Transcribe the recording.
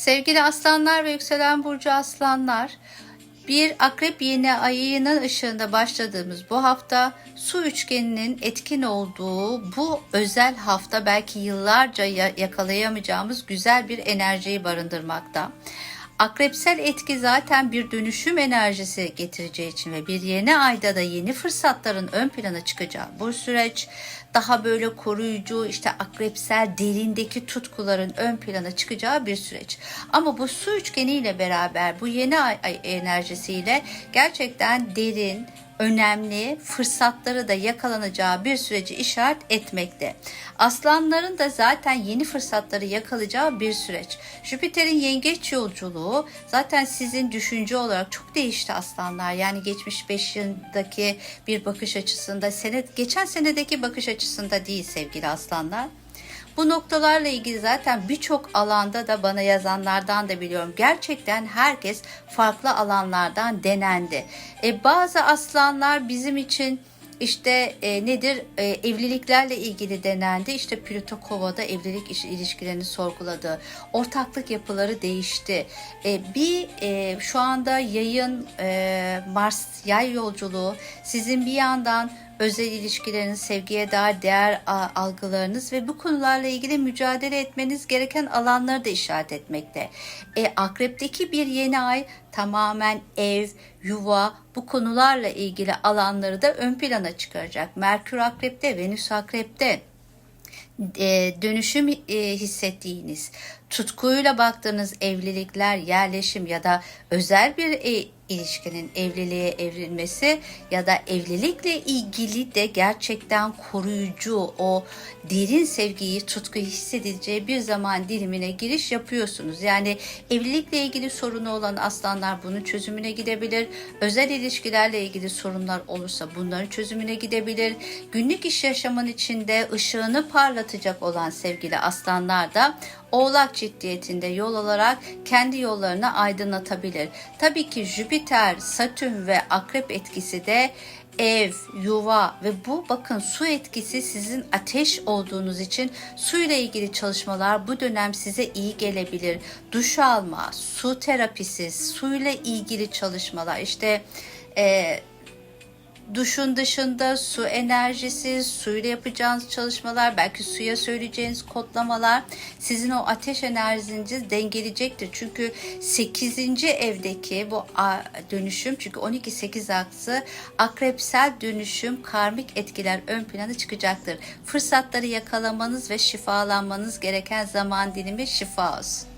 Sevgili aslanlar ve yükselen burcu aslanlar, bir akrep yeni ayının ışığında başladığımız bu hafta su üçgeninin etkin olduğu bu özel hafta belki yıllarca ya- yakalayamayacağımız güzel bir enerjiyi barındırmakta. Akrepsel etki zaten bir dönüşüm enerjisi getireceği için ve bir yeni ayda da yeni fırsatların ön plana çıkacağı bu süreç daha böyle koruyucu işte akrepsel derindeki tutkuların ön plana çıkacağı bir süreç. Ama bu su üçgeniyle beraber bu yeni ay, enerjisiyle gerçekten derin, önemli fırsatları da yakalanacağı bir süreci işaret etmekte. Aslanların da zaten yeni fırsatları yakalayacağı bir süreç. Jüpiter'in yengeç yolculuğu zaten sizin düşünce olarak çok değişti aslanlar. Yani geçmiş 5 yıldaki bir bakış açısında, sene, geçen senedeki bakış açısında değil sevgili aslanlar. Bu noktalarla ilgili zaten birçok alanda da bana yazanlardan da biliyorum. Gerçekten herkes farklı alanlardan denendi. E, bazı aslanlar bizim için işte e, nedir E, evliliklerle ilgili denendi. İşte Plüto Kova'da evlilik iş- ilişkilerini sorguladı. Ortaklık yapıları değişti. E, bir e, şu anda yayın e, Mars yay yolculuğu sizin bir yandan özel ilişkileriniz, sevgiye dair değer algılarınız ve bu konularla ilgili mücadele etmeniz gereken alanları da işaret etmekte. E, akrepteki bir yeni ay tamamen ev, yuva bu konularla ilgili alanları da ön plana çıkaracak. Merkür akrepte, Venüs akrepte e, dönüşüm e, hissettiğiniz, tutkuyla baktığınız evlilikler, yerleşim ya da özel bir e, ilişkinin evliliğe evrilmesi ya da evlilikle ilgili de gerçekten koruyucu o derin sevgiyi, tutkuyu hissedileceği bir zaman dilimine giriş yapıyorsunuz. Yani evlilikle ilgili sorunu olan aslanlar bunun çözümüne gidebilir. Özel ilişkilerle ilgili sorunlar olursa bunların çözümüne gidebilir. Günlük iş yaşamın içinde ışığını parlatacak olan sevgili aslanlar da Oğlak ciddiyetinde yol alarak kendi yollarını aydınlatabilir. Tabii ki Jüpiter, Satürn ve Akrep etkisi de ev, yuva ve bu bakın su etkisi sizin ateş olduğunuz için suyla ilgili çalışmalar bu dönem size iyi gelebilir. Duş alma, su terapisi, suyla ilgili çalışmalar işte e, duşun dışında su enerjisi, suyla yapacağınız çalışmalar, belki suya söyleyeceğiniz kodlamalar sizin o ateş enerjinizi dengeleyecektir. Çünkü 8. evdeki bu dönüşüm çünkü 12-8 aksı akrepsel dönüşüm karmik etkiler ön plana çıkacaktır. Fırsatları yakalamanız ve şifalanmanız gereken zaman dilimi şifa olsun.